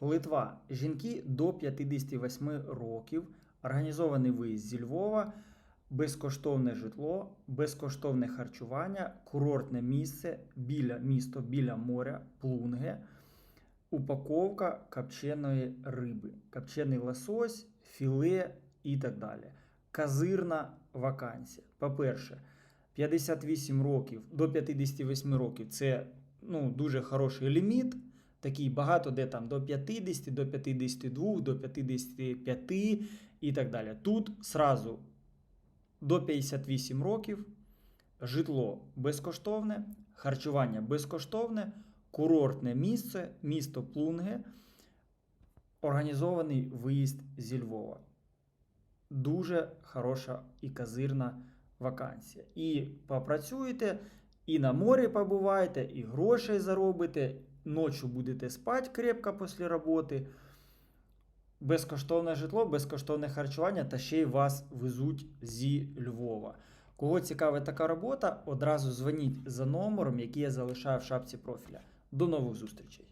Литва. Жінки до 58 років. Організований виїзд зі Львова, безкоштовне житло, безкоштовне харчування, курортне місце біля місто, біля моря, плунге, упаковка копченої риби, копчений лосось, філе і так далі. Казирна вакансія. По-перше, 58 років до 58 років це ну, дуже хороший ліміт. Такий багато де там до 50, до 52, до 55 і так далі. Тут сразу до 58 років житло безкоштовне, харчування безкоштовне, курортне місце, місто Плунге, організований виїзд зі Львова. Дуже хороша і казирна вакансія. І попрацюєте, і на морі побуваєте, і грошей заробите, ночі будете спати крепко після роботи. Безкоштовне житло, безкоштовне харчування та ще й вас везуть зі Львова. Кого цікавить така робота, одразу дзвоніть за номером, який я залишаю в шапці профіля. До нових зустрічей!